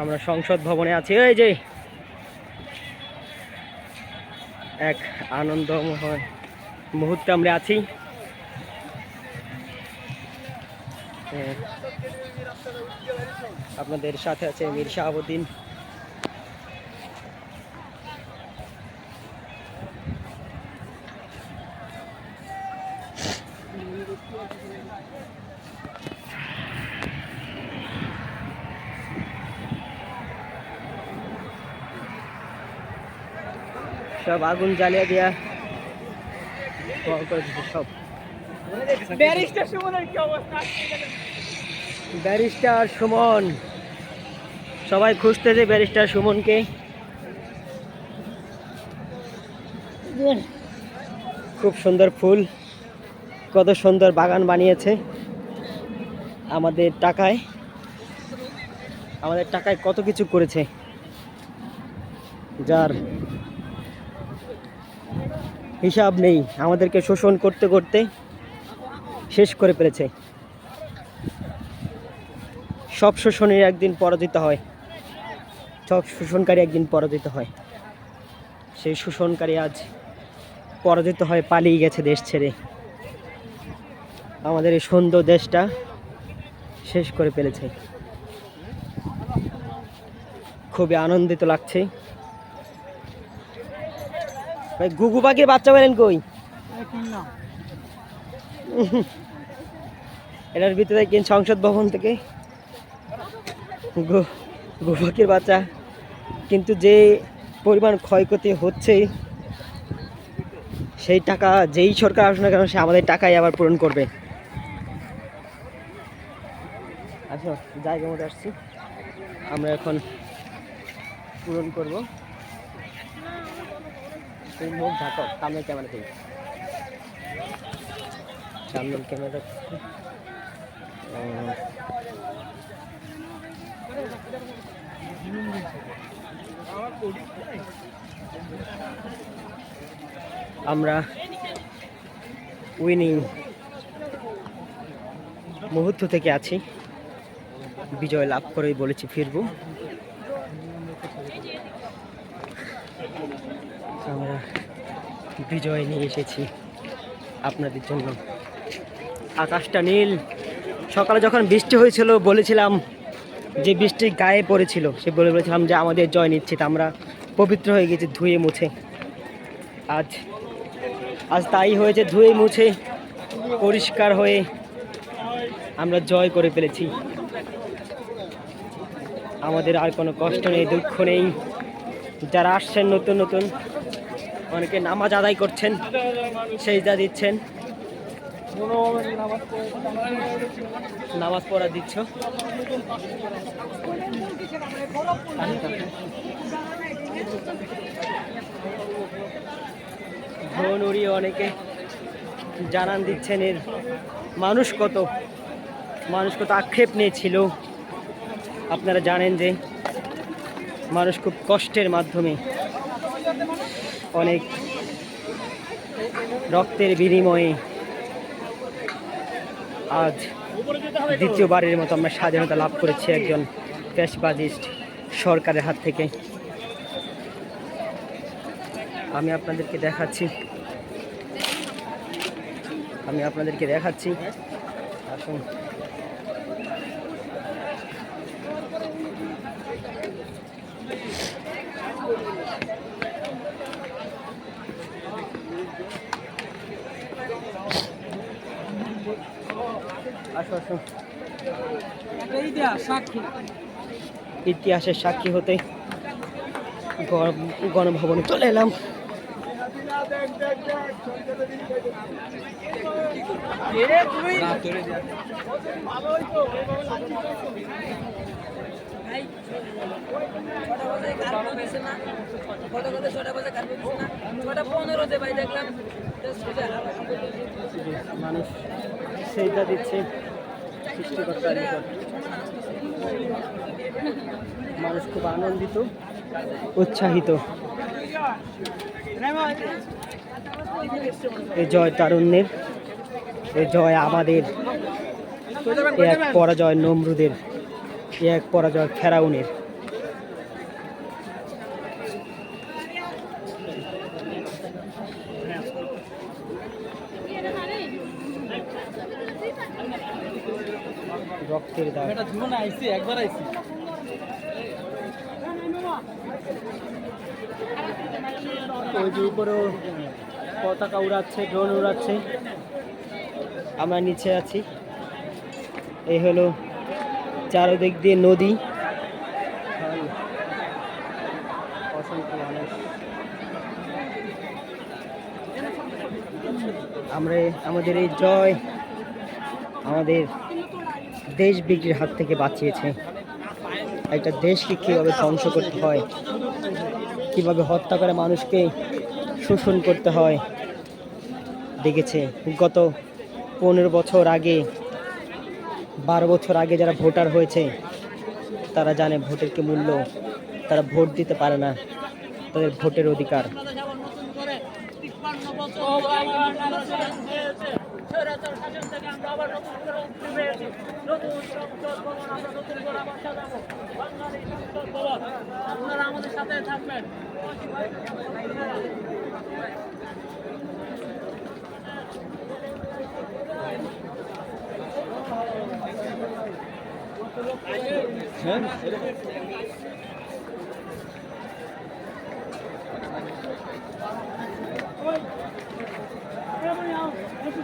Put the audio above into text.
আমরা সংসদ ভবনে আছি। এই যে, এক আনন্দময় মুহূর্তে আমরা আছি। আপনাদের সাথে আছে মীর শাহাবুদ্দিন। সব আগুন জ্বালিয়ে দেয়া সব। ব্যারিস্টার সুমনের কি অবস্থা? ব্যারিস্টার সুমন। সবাই খুঁজতেছে ব্যারিস্টার সুমনকে। খুব সুন্দর ফুল। কত সুন্দর বাগান বানিয়েছে। আমাদের টাকায়। আমাদের টাকায় কত কিছু করেছে। যার হিসাব নেই। আমাদেরকে শোষণ করতে করতে শেষ করে ফেলেছে। সব শোষণের একদিন পরাজিত হয়। সব শোষণকারী একদিন পরাজিত হয়। সেই শোষণকারী আজ পরাজিত হয়ে পালিয়ে গেছে দেশ ছেড়ে। আমাদের এই সুন্দর দেশটা শেষ করে ফেলেছে। খুবই আনন্দিত লাগছে। ভাই, গুগু পাখির বাচ্চা পেলেন কই? এটার ভিতরে কিন সংসদ ভবন থেকে? গো পাখির বাচ্চা। কিন্তু যে পরিমাণ ক্ষয়ক্ষতি হচ্ছে, সেই টাকা যেই সরকার আসুক না কেন, সে আমাদের টাকাই আবার পূরণ করবে। আচ্ছা জায়গা মধ্যে আসছি। আমরা এখন পূরণ করব। তুই মুখ ঢাকো, সামনের ক্যামেরা থেকে সামনের ক্যামেরা আমরা উইনিং মুহূর্ত থেকে আছি। বিজয় লাভ করেই বলেছি ফিরবো। আমরা বিজয় নিয়ে এসেছি আপনাদের জন্য। আকাশটা নীল। সকালে যখন বৃষ্টি হয়েছিল, বলেছিলাম যে বৃষ্টি গায়ে পড়েছিল, সে বলে বলেছিলাম যে আমাদের জয় নিশ্চিত, আমরা পবিত্র হয়ে গেছি ধুয়ে মুছে। আজ আজ তাই হয়েছে, ধুয়ে মুছে, পরিষ্কার হয়ে আমরা জয় করে ফেলেছি। আমাদের আর কোনো কষ্ট নেই, দুঃখ নেই। যারা আসছেন নতুন নতুন অনেকে নামাজ আদায় করছেন সেই যা দিচ্ছেন। নামাজ পড়া দিচ্ছ। ধন উড়িয়ে অনেকে জানান দিচ্ছেন, এর মানুষ কত? মানুষ কত আক্ষেপ নিয়েছিল। আপনারা জানেন যে মানুষ খুব কষ্টের মাধ্যমে অনেক রক্তের বিনিময়ে আজ দ্বিতীয়বারের মতো আমরা স্বাধীনতা লাভ করেছি একজন পেশবাজিস্ট সরকারের হাত থেকে। আমি আপনাদেরকে দেখাচ্ছি। আমি আপনাদেরকে দেখাচ্ছি। আসুন। ইতিহাসের সাক্ষী হতে গণ- গণভবনে চলে এলাম। মানুষ সেইটা দিচ্ছে। মানুষ খুব আনন্দিত, উৎসাহিত। এই জয় তারুণ্যের, এই জয় আমাদের এ এক পরাজয় নমরুদের এক পরাজয় ফেরাউনের। মুক্তির দাগ। এটা জীবনে আইছি একবার আইছি ওই যে উপরেও পতাকা উড়াচ্ছে ড্রোন উড়াচ্ছে। আমরা নিচে আছি। এই হলো চারদিক দিয়ে নদী। অসংখ্য মানুষ। আমরা আমাদের এই জয় আমাদের দেশ বিক্রির হাত থেকে বাঁচিয়েছে। একটা দেশকে কীভাবে ধ্বংস করতে হয়, কীভাবে হত্যা করে মানুষকে শোষণ করতে হয়, দেখেছে গত পনেরো বছর আগে, বারো বছর আগে যারা ভোটার হয়েছে, তারা জানে ভোটের কি মূল্য, তারা ভোট দিতে পারে না, তাদের ভোটের অধিকার। স্বৈরাচার শাসন থেকে আমরা আবার নতুন করে উঠতে পেরেছি। নতুন সংসদ ভবন আমরা নতুন করে আবার সাজাবো। বাঙালি সংসদ ভবন আপনারা আমাদের সাথে থাকবেন। হ্যাঁ?